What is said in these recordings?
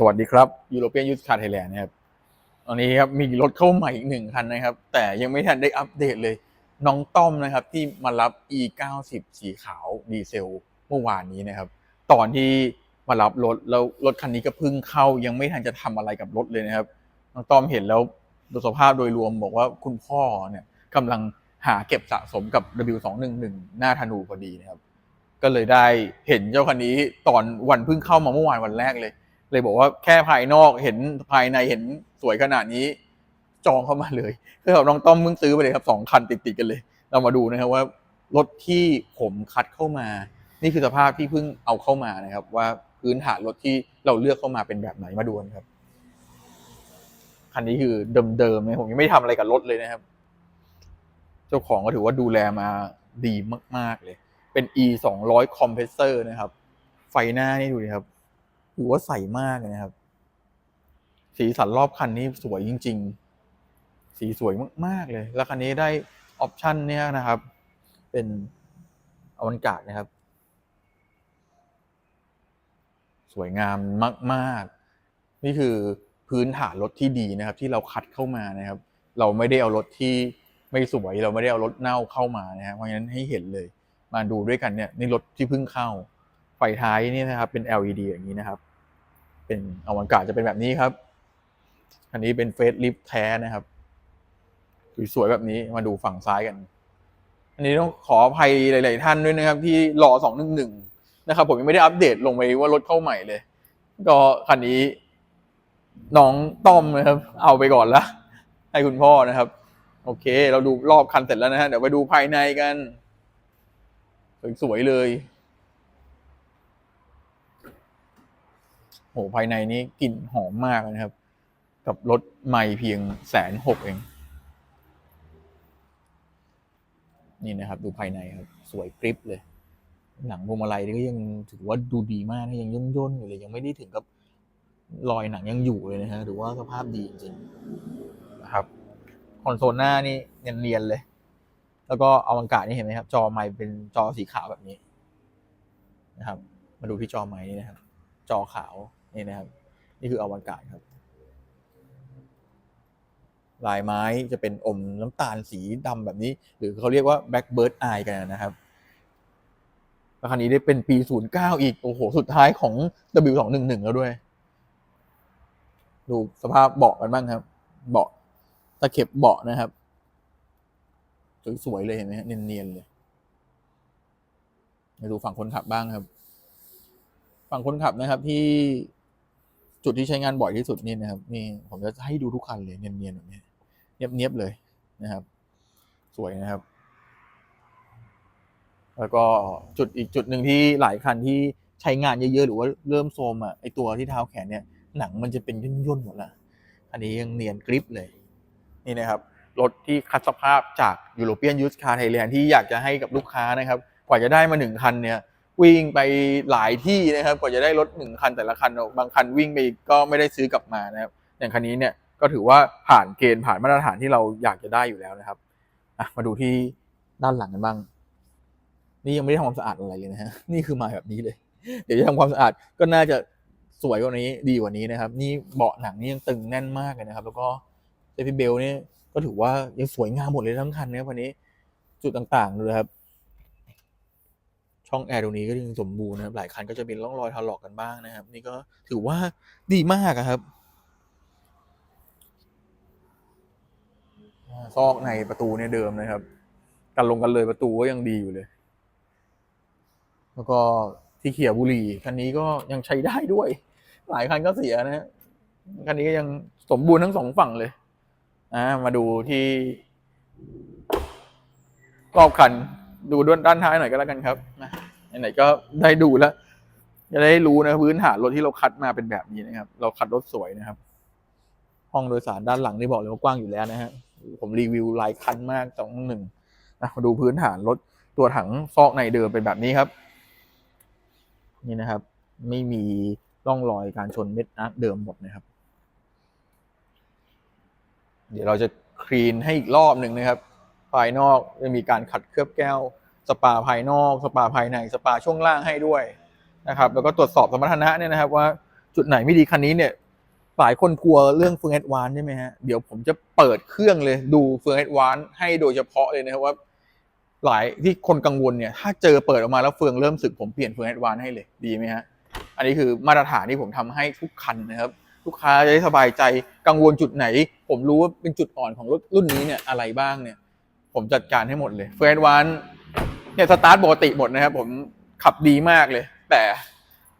สวัสดีครับยูโรเปียนยูสคาร์ไทยแลนด์นะครับตอนนี้ครับมีรถเข้าใหม่อีกหนึ่งคันนะครับ แต่ยังไม่ทันได้อัปเดตเลย น้องต้อมนะครับที่มารับ e 9 0 สีขาวดีเซลเมื่อวานนี้นะครับ ตอนที่มารับรถแล้วรถคันนี้ก็เพิ่งเข้า ยังไม่ทันจะทำอะไรกับรถเลยนะครับ น้องต้อมเห็นแล้วดูสภาพโดยรวมบอกว่าคุณพ่อเนี่ยกำลังหาเก็บสะสมกับ W211 หน้าธนูพอดีนะครับ ก็เลยได้เห็นเจ้าคันนี้ตอนวันเพิ่งเข้ามาเมื่อวานวันแรกเลย เลยบอกว่าแค่ภายนอกเห็นภายในเห็นสวยขนาดนี้ จองเข้ามาเลยคือแบบน้องต้อมเพิ่งซื้อไปเลยครับสองคันติดๆกันเลย เรามาดูนะครับว่ารถที่ผมคัดเข้ามา นี่คือสภาพที่เพิ่งเอาเข้ามานะครับ ว่าพื้นฐานรถที่เราเลือกเข้ามาเป็นแบบไหนมาดูกันครับคันนี้คือเดิมๆนะผมยังไม่ได้ทำอะไรกับรถเลยนะครับ เจ้าของก็ถือว่าดูแลมาดีมาก ๆเลย เป็น e สองร้อยคอมเพรสเซอร์นะครับ ไฟหน้านี่ดูดิครับ ถือว่าใสมากเลยนะครับ สีสันรอบคันนี้สวยจริง ๆ สีสวยมาก ๆ เลย แล้วคันนี้ได้ออปชันเนี่ยนะครับ เป็นอวันกาดนะครับ สวยงามมาก ๆ นี่คือพื้นฐานรถที่ดีนะครับ ที่เราคัดเข้ามานะครับ เราไม่ได้เอารถที่ไม่สวยเราไม่ได้เอารถเน่าเข้ามานะครับเพราะฉะนั้นให้เห็นเลย มาดูด้วยกันเนี่ยนี่รถที่เพิ่งเข้าไฟท้ายนี่นะครับเป็น LED อย่างนี้นะครับ เป็นอวกาศจะเป็นแบบนี้ครับ อันนี้เป็นเฟสลิฟแท้นะครับสวยๆแบบนี้มาดูฝั่งซ้ายกัน อันนี้ต้องขออภัยหลาย ๆ ท่านด้วยนะครับ ที่รอสองหนึ่งหนึ่งนะครับ ผมยังไม่ได้อัปเดตลงไปว่ารถเข้าใหม่เลย ก็คันนี้น้องต้อมนะครับ เอาไปก่อนละให้คุณพ่อนะครับ โอเค เราดูรอบคันเสร็จแล้วนะฮะเดี๋ยวไปดูภายในกันสวยๆเลย หภายในนี้กลิ่นหอมมากนะครับ กับรถใหม่เพียงแสนหกเอง นี่นะครับ ดูภายในครับ สวยกริปเลย หนังพวงมาลัยนี่ก็ยังถือว่าดูดีมากนะยังย่นย่นๆอยู่เลยยังไม่ได้ถึงกับรอยหนังยังอยู่เลยนะฮะถือว่าสภาพดีจริงๆนะครับคอนโซลหน้านี่เนียนๆเลย แล้วก็เอวังการนี่เห็นไหมครับ จอไมค์เป็นจอสีขาวแบบนี้นะครับ มาดูที่จอไมค์นี่นะครับ จอขาว นี่นะครับ นี่คืออวังการครับ ลายไม้จะเป็นอมน้ำตาลสีดำแบบนี้ หรือเขาเรียกว่า blackbird eye กันนะครับแล้วคันนี้ได้เป็นปี 09 อีก โอ้โห สุดท้ายของ W211 แล้วด้วย ดูสภาพเบาะกันบ้างครับ เบาะตะเข็บเบาะนะครับ สวยๆเลยเห็นไหมฮะเนียนๆเลยมาดูฝั่งคนขับบ้างครับ ฝั่งคนขับนะครับที่ จุดที่ใช้งานบ่อยที่สุดนี่นะครับนี่ผมจะให้ดูทุกคันเลยเนียนๆแบบนี้เนียบๆเลยนะครับ สวยนะครับ แล้วก็จุดอีกจุดหนึ่งที่หลายคันที่ใช้งานเยอะๆหรือว่าเริ่มโทมอะไอตัวที่เท้าแขนเนี่ยหนังมันจะเป็นย่นๆหมดละอันนี้ยังเนียนกริปเลย นี่นะครับรถที่คัดสภาพจาก European Used Car Thailand ที่อยากจะให้กับลูกค้านะครับ กว่าจะได้มาหนึ่งคันเนี่ย วิ่งไปหลายที่นะครับกว่าจะได้รถหนึ่งคันแต่ละคันบางคันวิ่งไปก็ไม่ได้ซื้อกลับมานะครับอย่างคันนี้เนี่ยก็ถือว่าผ่านเกณฑ์ผ่านมาตรฐานที่เราอยากจะได้อยู่แล้วนะครับมาดูที่ด้านหลังกันบ้าง นี่ยังไม่ได้ทำความสะอาดอะไรเลยนะฮะนี่คือมาแบบนี้เลย เดี๋ยวจะทำความสะอาดก็น่าจะสวยกว่านี้ดีกว่านี้นะครับ นี่เบาะหนังนี่ยังตึงแน่นมากเลยนะครับ แล้วก็เซฟิเบลนี่ก็ถือว่ายังสวยงามหมดเลยทั้งคันนะครับวันนี้จุดต่างๆเลยครับ ช่องแอร์ตรงนี้ก็ยังสมบูรณ์นะครับ หลายคันก็จะเป็นร่องรอยถลอกกันบ้างนะครับ นี่ก็ถือว่าดีมากครับซอกในประตูเนี่ยเดิมนะครับ กันลงกันเลยประตูก็ยังดีอยู่เลย แล้วก็ที่เขี่ยบุรีคันนี้ก็ยังใช้ได้ด้วย หลายคันก็เสียนะฮะคันนี้ก็ยังสมบูรณ์ทั้งสองฝั่งเลยอ่ามาดูที่รอบคันดูด้านด้านท้ายหน่อยก็แล้วกันครับนะ ไหนๆก็ได้ดูแล้วจะได้รู้นะพื้นฐานรถที่เราคัดมาเป็นแบบนี้นะครับ เราคัดรถสวยนะครับ ห้องโดยสารด้านหลังนี่บอกเลยว่ากว้างอยู่แล้วนะฮะผมรีวิวหลายคันมากสองหนึ่งนะมาดูพื้นฐานรถตัวถังซอกในเดิมเป็นแบบนี้ครับ นี่นะครับ ไม่มีร่องรอยการชนเม็ดอาร์เดิมหมดนะครับ เดี๋ยวเราจะคลีนให้อีกรอบหนึ่งนะครับ ภายนอกจะมีการขัดเคลือบแก้ว สปาภายนอก สปาภายใน สปาช่วงล่างให้ด้วยนะครับแล้วก็ตรวจสอบสมรรถนะเนี่ยนะครับ ว่าจุดไหนไม่ดีคันนี้เนี่ยหลายคนกลัวเรื่องเฟืองแอดวานใช่ไหมฮะเดี๋ยวผมจะเปิดเครื่องเลยดูเฟืองแอดวานให้โดยเฉพาะเลยนะครับว่า หลายที่คนกังวลเนี่ยถ้าเจอเปิดออกมาแล้วเฟืองเริ่มสึกผมเปลี่ยนเฟืองแอดวานให้เลยดีไหมฮะอันนี้คือมาตรฐานที่ผมทำให้ทุกคันนะครับลูกค้าจะได้สบายใจกังวลจุดไหน ผมรู้ว่าเป็นจุดอ่อนของรถรุ่นนี้เนี่ยอะไรบ้างเนี่ย ผมจัดการให้หมดเลยเฟืองแอดวาน เนี่ยสตาร์ทปกติหมดนะครับผมขับดีมากเลย แต่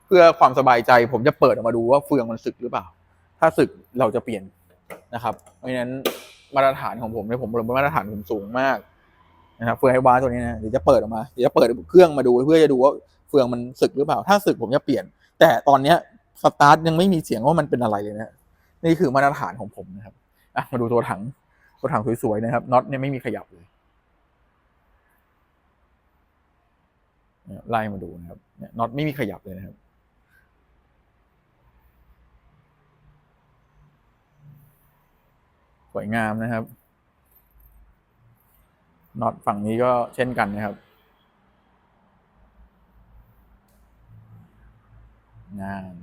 เพื่อความสบายใจผมจะเปิดออกมาดูว่าเฟืองมันสึกหรือเปล่า ถ้าสึกเราจะเปลี่ยนนะครับ เพราะฉะนั้นมาตรฐานของผมเนี่ยผมมาตรฐานผมสูงมากนะครับเฟืองไอวาตัวนี้นะเดี๋ยวจะเปิดออกมาเดี๋ยวจะเปิดเครื่องมาดูเพื่อจะดูว่าเฟืองมันสึกหรือเปล่า ถ้าสึกผมจะเปลี่ยน แต่ตอนเนี้ยสตาร์ทยังไม่มีเสียงว่ามันเป็นอะไรเลยนะนี่คือมาตรฐานของผมนะครับมาดูตัวถังตัวถังสวยๆนะครับน็อตเนี่ยไม่มีขยับเลยเนี่ย ไล่มาดูนะครับเนี่ยน็อตไม่มีขยับเลยนะครับสวยงามนะครับน็อตฝั่งนี้ก็เช่นกันนะครับงาน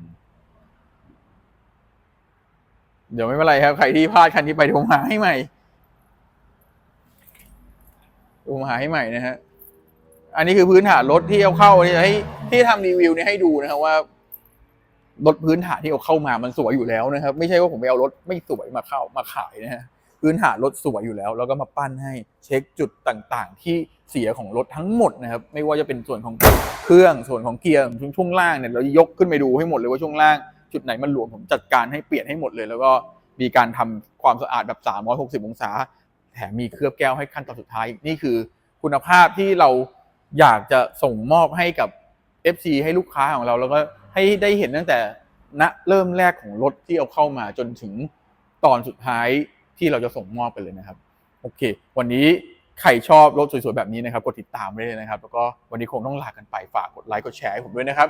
เดี๋ยวไม่เป็นไรครับ ใครที่พลาดคันนี้ไปดี๋ยวผมหาให้ใหม่ดี๋ยวผมหาให้ใหม่นะฮะ อันนี้คือพื้นฐานรถที่เอาเข้าที่ให้ที่ทำรีวิวเนี่ยให้ดูนะครับว่ารถพื้นฐานที่เอาเข้ามามันสวยอยู่แล้วนะครับ ไม่ใช่ว่าผมไปเอารถไม่สวยมาเข้ามาขายนะฮะพื้นฐานรถสวยอยู่แล้ว แล้วก็มาปั้นให้เช็คจุดต่างๆ ที่เสียของรถทั้งหมดนะครับ ไม่ว่าจะเป็นส่วนของเครื่องส่วนของเกียร์ช่วงช่วงล่างเนี่ยเรายกขึ้นไปดูให้หมดเลยว่าช่วงล่าง จุดไหนมันหลวมผมจัดการให้เปลี่ยนให้หมดเลย แล้วก็มีการทำความสะอาดแบบ 360 องศา แถมมีเคลือบแก้วให้ขั้นตอนสุดท้าย นี่คือคุณภาพที่เรา อยากจะส่งมอบให้กับ FC ให้ลูกค้าของเรา แล้วก็ให้ได้เห็นตั้งแต่ณเริ่มแรกของรถที่เอาเข้ามาจนถึงตอนสุดท้ายที่เราจะส่งมอบไปเลยนะครับ โอเค วันนี้ใครชอบรถสวยๆแบบนี้นะครับกดติดตามไว้เลยนะครับ แล้วก็วันนี้คงต้องลากันไปฝากกดไลค์กดแชร์ให้ผมด้วยนะครับ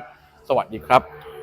สวัสดีครับ